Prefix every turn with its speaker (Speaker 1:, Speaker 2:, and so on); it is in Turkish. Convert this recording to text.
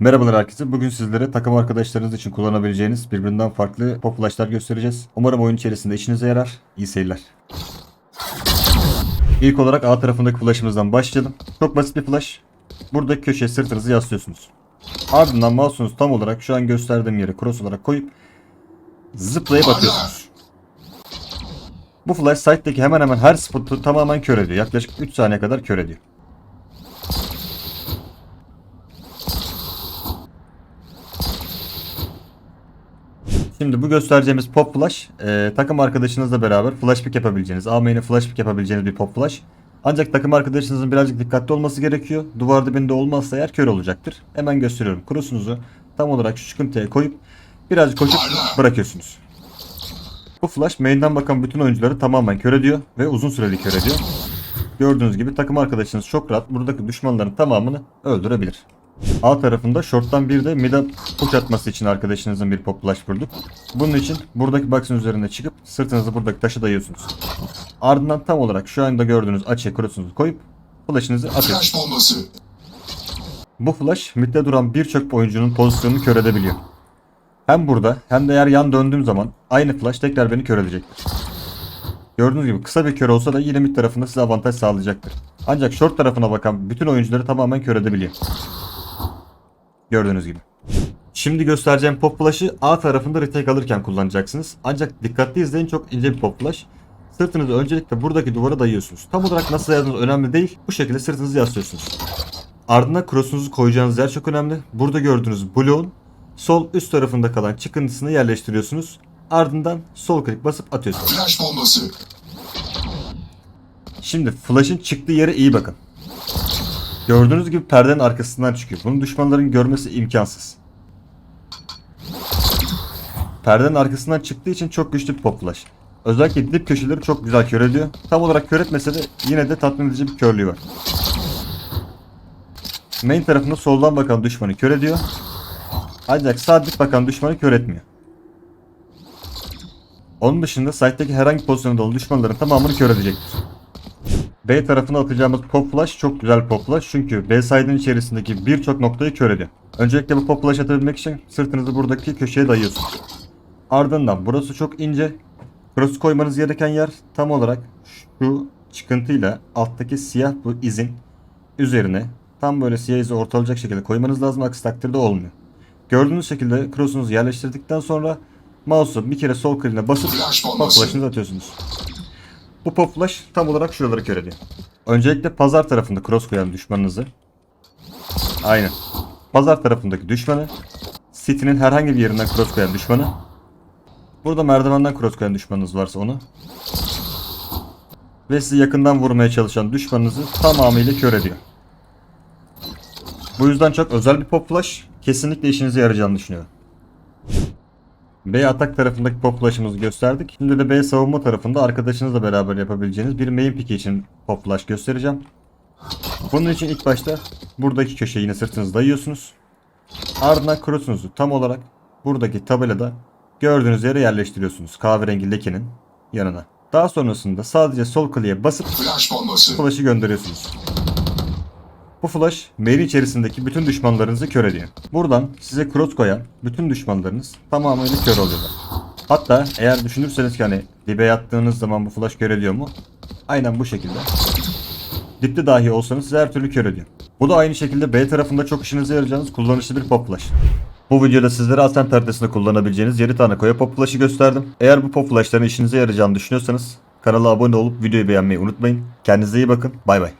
Speaker 1: Merhabalar herkese. Bugün sizlere takım arkadaşlarınız için kullanabileceğiniz birbirinden farklı pop flashlar göstereceğiz. Umarım oyun içerisinde işinize yarar. İyi seyirler. İlk olarak A tarafındaki flashımızdan başlayalım. Çok basit bir flash. Buradaki köşeye sırtınızı yaslıyorsunuz. Ardından mouse'unuzu tam olarak şu an gösterdiğim yere cross olarak koyup zıplayıp atıyorsunuz. Bu flash site'deki hemen hemen her spotu tamamen kör ediyor. Yaklaşık 3 saniye kadar kör ediyor. Şimdi bu göstereceğimiz pop flash e, takım arkadaşınızla beraber flash pick yapabileceğiniz, A flash pick yapabileceğiniz bir pop flash. Ancak takım arkadaşınızın birazcık dikkatli olması gerekiyor. Duvar dibinde olmazsa eğer kör olacaktır. Hemen gösteriyorum. Cross'unuzu tam olarak şu çıkıntıya koyup birazcık koşup bırakıyorsunuz. Bu flash main'den bakan bütün oyuncuları tamamen kör ediyor ve uzun süreli kör ediyor. Gördüğünüz gibi takım arkadaşınız çok rahat buradaki düşmanların tamamını öldürebilir. A tarafında short'tan bir de mid'e push atması için arkadaşınızın bir pop flash vurduk. Bunun için buradaki box'ın üzerine çıkıp sırtınızı buradaki taşı dayıyorsunuz. Ardından tam olarak şu anda gördüğünüz açıya cross'unuzu koyup flash'ınızı atıyorsunuz.
Speaker 2: Flash bombası.
Speaker 1: Bu flash midde duran birçok oyuncunun pozisyonunu kör edebiliyor. Hem burada hem de eğer yan döndüğüm zaman aynı flash tekrar beni kör edecektir. Gördüğünüz gibi kısa bir kör olsa da yine mid tarafında size avantaj sağlayacaktır. Ancak short tarafına bakan bütün oyuncuları tamamen kör edebiliyor. Gördüğünüz gibi. Şimdi göstereceğim pop flash'ı A tarafında retake alırken kullanacaksınız. Ancak dikkatli izleyin çok ince bir pop flash. Sırtınızı öncelikle buradaki duvara dayıyorsunuz. Tam olarak nasıl dayadığınız önemli değil. Bu şekilde sırtınızı yaslıyorsunuz. Ardına cross'unuzu koyacağınız yer çok önemli. Burada gördüğünüz bloğun sol üst tarafında kalan çıkıntısını yerleştiriyorsunuz. Ardından sol klik basıp atıyorsunuz.
Speaker 2: Flash bombası.
Speaker 1: Şimdi flash'ın çıktığı yere iyi bakın. Gördüğünüz gibi perdenin arkasından çıkıyor. Bunu düşmanların görmesi imkansız. Perdenin arkasından çıktığı için çok güçlü bir pop flash. Özellikle dip köşeleri çok güzel kör ediyor. Tam olarak kör etmese de yine de tatmin edici bir körlüğü var. Main tarafında soldan bakan düşmanı kör ediyor. Ancak sağ dip bakan düşmanı kör etmiyor. Onun dışında site'deki herhangi pozisyonda olan düşmanların tamamını kör edecektir. B tarafına atacağımız pop flash çok güzel pop flash çünkü B side'ın içerisindeki birçok noktayı kör ediyor. Öncelikle bu pop flash atabilmek için sırtınızı buradaki köşeye dayıyorsunuz. Ardından burası çok ince. Cross koymanız gereken yer tam olarak şu çıkıntıyla alttaki siyah bu izin üzerine tam böyle siyah izi ortalayacak şekilde koymanız lazım aksi takdirde olmuyor. Gördüğünüz şekilde cross'unuzu yerleştirdikten sonra mouse'u bir kere sol klikine basıp pop flash'ınızı atıyorsunuz. Bu pop tam olarak şuraları kör ediyor. Öncelikle pazar tarafında cross koyan düşmanınızı. Aynen. Pazar tarafındaki düşmanı. City'nin herhangi bir yerinden cross koyan düşmanı. Burada merdivenden cross koyan düşmanınız varsa onu. Ve sizi yakından vurmaya çalışan düşmanınızı tamamıyla kör ediyor. Bu yüzden çok özel bir pop. Kesinlikle işinize yarayacağını düşünüyorum. B atak tarafındaki pop flash'ımızı gösterdik. Şimdi de B savunma tarafında arkadaşınızla beraber yapabileceğiniz bir main pick için pop flash göstereceğim. Bunun için ilk başta buradaki köşeye yine sırtınızı dayıyorsunuz. Ardından cross'unuzu tam olarak buradaki tabelada gördüğünüz yere yerleştiriyorsunuz. Kahverengi lekenin yanına. Daha sonrasında sadece sol kliğe basıp
Speaker 2: Flash bombası.
Speaker 1: flash'ı gönderiyorsunuz. Bu flash mail içerisindeki bütün düşmanlarınızı kör ediyor. Buradan size cross koyan bütün düşmanlarınız tamamıyla kör oluyorlar. Hatta eğer düşünürseniz ki hani dibe yattığınız zaman bu flash kör ediyor mu? Aynen bu şekilde. Dipte dahi olsanız size her türlü kör ediyor. Bu da aynı şekilde B tarafında çok işinize yarayacağınız kullanışlı bir pop flash. Bu videoda sizlere Ascent haritasında kullanabileceğiniz 7 tane koya pop flash'ı gösterdim. Eğer bu pop flash'ların işinize yarayacağını düşünüyorsanız kanala abone olup videoyu beğenmeyi unutmayın. Kendinize iyi bakın. Bay bay.